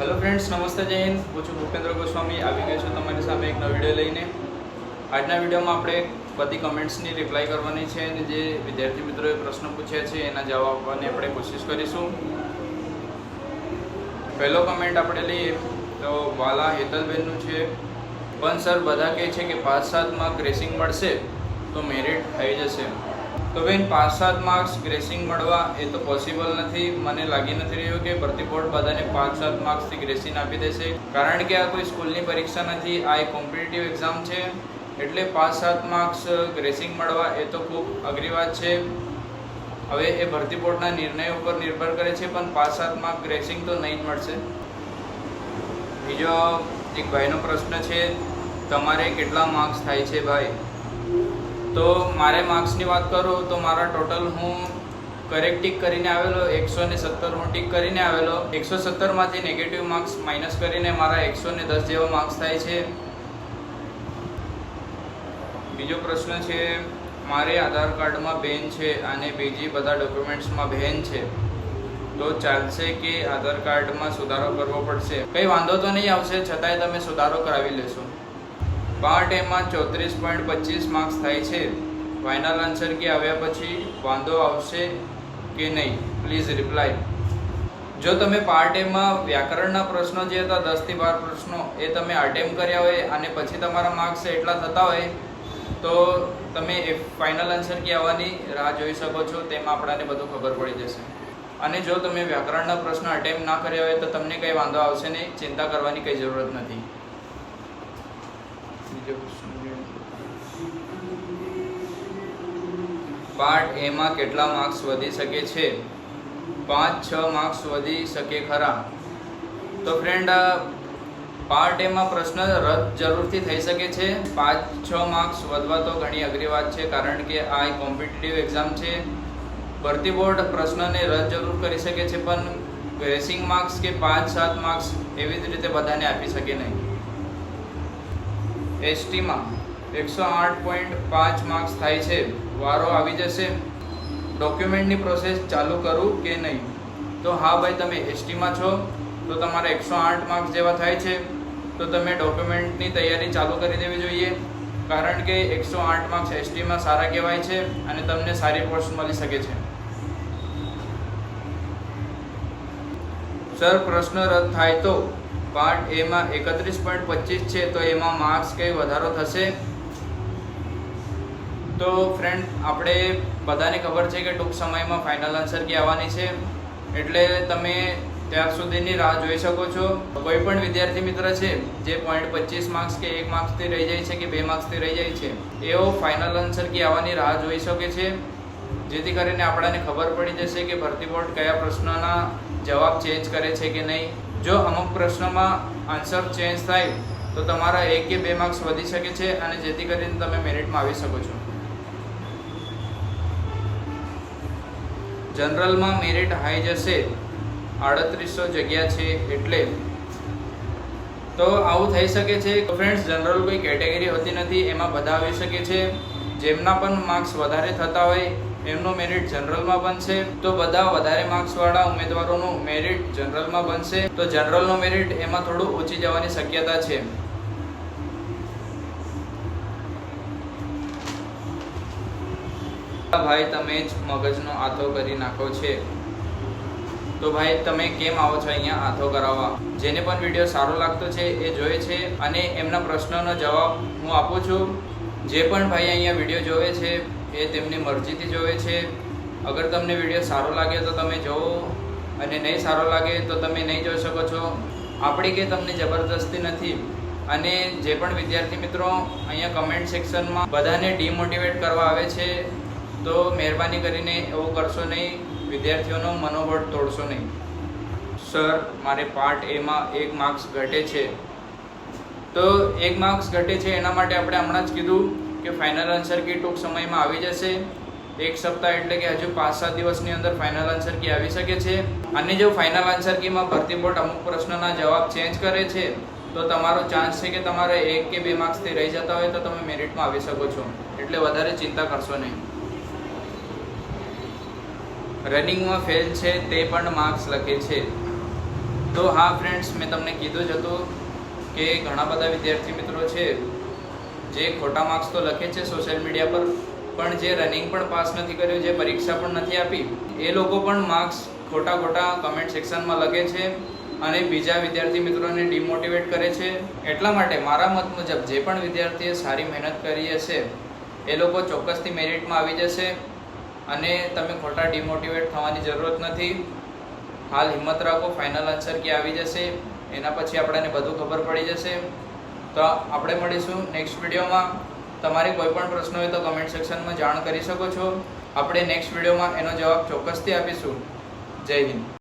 Hello friends નમસ્તે જય હિન્દ. હું છું ભૂપેન્દ્ર ગોસ્વામી. આવી ગયો છું તમારી સામે એક નવો વીડિયો લઈને. આજના વિડીયોમાં આપણે બધી કમેન્ટ્સની રિપ્લાય કરવાની છે અને જે વિદ્યાર્થી મિત્રોએ પ્રશ્ન પૂછ્યા છે એના જવાબ આપવાની આપણે કોશિશ કરીશું. પહેલો કમેન્ટ આપણે લઈએ તો વાલા હેતલબેનનું છે, પણ સર, બધા કહે છે કે પાંચ સાતમાં ગ્રેસિંગ મળશે, તો મેરિટ થઈ જશે તો બેન, પાંચ સાત માર્ક્સ ગ્રેસિંગ મળવા એ તો પોસિબલ નથી. મને લાગી નથી રહ્યું કે ભરતી બોર્ડ બધાને પાંચ સાત માર્ક્સથી ગ્રેસિંગ આપી દેશે. કારણ કે આ કોઈ સ્કૂલની પરીક્ષા નથી, આ એક કોમ્પિટિટિવ એક્ઝામ છે. એટલે પાંચ સાત માર્ક્સ ગ્રેસિંગ મળવા એ તો ખૂબ અઘરી વાત છે. હવે એ ભરતી બોર્ડના નિર્ણય ઉપર નિર્ભર કરે છે, પણ પાંચ સાત માર્ક ગ્રેસિંગ તો નહીં જ મળશે. બીજો એક ભાઈનો પ્રશ્ન છે, તમારે કેટલા માર્ક્સ થાય છે ભાઈ? તો મારે માર્ક્સની વાત કરું તો મારા ટોટલ હું કરેક્ટ ટીક કરીને આવેલો, એકસો ને સત્તર હું ટીક કરીને આવેલો. એકસો સત્તરમાંથી નેગેટિવ માર્ક્સ માઇનસ કરીને મારા એકસો ને દસ જેવા માર્ક્સ થાય છે. બીજો પ્રશ્ન છે, મારે આધાર કાર્ડમાં બેન છે અને બીજી બધા ડોક્યુમેન્ટ્સમાં બહેન છે. તો ચાલશે કે આધાર કાર્ડમાં સુધારો કરવો પડશે? કંઈ વાંધો તો નહીં આવશે, છતાંય તમે સુધારો કરાવી લેશો. પાર્ટ એમાં ચોત્રીસ પોઈન્ટ પચીસ માર્ક્સ થાય છે. ફાઇનલ આન્સર કે આવ્યા પછી વાંધો આવશે કે નહીં? પ્લીઝ રિપ્લાય જો તમે પાર્ટ એમાં વ્યાકરણના પ્રશ્નો જે હતા દસથી બાર પ્રશ્નો, એ તમે અટેમ્પ કર્યા હોય અને પછી તમારા માર્ક્સ એટલા થતા હોય, તો તમે એ ફાઇનલ આન્સર કે આવવાની રાહ જોઈ શકો છો. તેમાં આપણાને બધું ખબર પડી જશે. અને જો તમે વ્યાકરણના પ્રશ્ન અટેમ્પ ના કર્યા હોય, તો તમને કંઈ વાંધો આવશે નહીં. ચિંતા કરવાની કંઈ જરૂરત નથી. બીજો પાર્ટ એમાં કેટલા માર્ક્સ વધી શકે છે? પાંચ, છ માર્ક્સ વધી શકે ખરા? તો ફ્રેન્ડ પાર્ટ એમાં પ્રશ્ન રદ જરૂરથી થઈ શકે છે. પાંચ, છ માર્ક્સ વધવા તો ઘણી અઘરી વાત છે, કારણ કે આ એક કોમ્પિટિટિવ એક્ઝામ છે. ભરતી બોર્ડ પ્રશ્નને રદ જરૂર કરી શકે છે, પણ રેસિંગ માર્ક્સ કે પાંચ, સાત માર્ક્સ એવી જ રીતે બધાને આપી શકે નહીં. એસટીમાં એકસો આઠ પોઈન્ટ પાંચ માર્ક્સ થાય છે. વારો આવી જશે. ડોક્યુમેન્ટની પ્રોસેસ ચાલુ કરું કે નહીં? તો હા ભાઈ, તમે એસટીમાં છો, તો તમારા એકસો આઠ માર્ક્સ જેવા થાય છે. તો તમે ડોક્યુમેન્ટની તૈયારી ચાલુ કરી દેવી જોઈએ. કારણ કે એકસો આઠ માર્ક્સ એસટીમાં સારા કહેવાય છે અને તમને સારી પોસ્ટ મળી શકે છે. સર, પ્રશ્ન રદ થાય તો? પાર્ટ એમાં એકત્રીસ પોઈન્ટ પચીસ છે, તો એમાં માર્ક્સ કંઈ વધારો થશે? તો ફ્રેન્ડ આપણે બધાને ખબર છે કે ટૂંક સમયમાં ફાઇનલ આન્સર કી આવવાની છે? એટલે તમે ત્યાર સુધીની રાહ જોઈ શકો છો. કોઈ પણ વિદ્યાર્થી મિત્ર છે, જે પોઈન્ટ પચીસ માર્ક્સ કે એક માર્ક્સથી રહી જાય છે કે બે માર્ક્સથી રહી જાય છે, એઓ ફાઇનલ આન્સર કી આવવાની રાહ જોઈ શકે છે? જેથી કરીને આપણાને ખબર પડી જશે કે ભરતી બોર્ડ કયા પ્રશ્નના જવાબ ચેન્જ કરે છે કે નહીં. જો અમુક પ્રશ્નમાં આન્સર ચેન્જ થાય, તો તમારા એક કે બે માર્ક્સ વધી શકે છે અને જેથી કરીને તમે મેરિટમાં આવી શકો છો. જનરલમાં મેરિટ હાઈ જશે, આડત્રીસો જગ્યા છે એટલે. તો આવું થઈ શકે છે. ફ્રેન્ડ્સ જનરલ કોઈ કેટેગરી હોતી નથી, એમાં બધા આવી શકે છે. જેમના પણ માર્ક્સ વધારે થતા હોય એમનું મેરિટ જનરલમાં બનશે. તો બધા વધારે માર્ક્સવાળા ઉમેદવારોનું મેરિટ જનરલમાં બનશે. તો જનરલનું મેરિટ એમાં થોડું ઓછી જવાની શક્યતા છે. ભાઈ તમે જ મગજનો આથો કરી નાખો છે. તો ભાઈ તમે કેમ આવો છો અહીંયા આથો કરાવવા? જેને પણ વીડિયો સારો લાગતો છે એ જોવે છે અને એમના પ્રશ્નનો જવાબ હું આપું છું. જે પણ ભાઈ અહીંયા વીડિયો જોવે છે એ તેમની મરજીથી જોવે છે. અગર તમને વીડિયો સારો લાગે તો તમે જોવો અને નહીં સારો લાગે તો તમે નહીં જોઈ શકો છો. આપણી કે તમને જબરદસ્તી નથી. અને જે પણ વિદ્યાર્થી મિત્રો અહીંયા કમેન્ટ સેક્શનમાં બધાને ડિમોટિવેટ કરવા આવે છે, તો મહેરબાની કરીને એવું કરશો નહીં. વિદ્યાર્થીઓનો મનોબળ તોડશો નહીં. સર મારે પાર્ટ એમાં એક માર્ક્સ ઘટે છે. તો એક માર્ક્સ ઘટે છે, એના માટે આપણે હમણાં જ કીધું. કે ફાઇનલ આન્સર કી ટૂંક સમયમાં આવી જશે. એક સપ્તાહ એટલે કે હજુ પાંચ સાત દિવસની અંદર ફાઇનલ આન્સર કી આવી શકે છે. અને જો ફાઇનલ આન્સર કીમાં ભરતી બોર્ડ અમુક પ્રશ્નના જવાબ ચેન્જ કરે છે, તો તમારો ચાન્સ છે કે તમારે એક કે બે માર્ક્સથી રહી જતા હોય તો તમે મેરિટમાં આવી શકો છો. એટલે વધારે ચિંતા કરશો નહીં. રનિંગમાં ફેલ છે તે પણ માર્ક્સ લખે છે. તો હા ફ્રેન્ડ્સ મેં તમને કીધું જ હતું કે ઘણા બધા વિદ્યાર્થી મિત્રો છે જે ખોટા માર્ક્સ તો લખે છે સોશિયલ મીડિયા પર, પણ જે રનિંગ પણ પાસ નથી કર્યું, જે પરીક્ષા પણ નથી આપી, એ લોકો પણ માર્ક્સ ખોટા ખોટા કમેન્ટ સેક્શનમાં લખે છે અને બીજા વિદ્યાર્થી મિત્રોને ડિમોટિવેટ કરે છે. એટલા માટે મારા મત મુજબ જે પણ વિદ્યાર્થીએ સારી મહેનત કરી હશે, એ લોકો ચોક્કસથી મેરિટમાં આવી જશે અને તમે ખોટા ડિમોટિવેટ થવાની જરૂરત નથી. હાલ હિંમત રાખો ફાઇનલ આન્સર ક્યાં આવી જશે, એના પછી આપણને બધું ખબર પડી જશે. તો આપણે મળીશું નેક્સ્ટ વિડીયોમાં તમારે કોઈ પણ પ્રશ્ન હોય તો કમેન્ટ સેક્શનમાં જાણ કરી શકો છો. આપણે નેક્સ્ટ વિડીયોમાં એનો જવાબ ચોક્કસથી આપીશું. જય હિન્દ.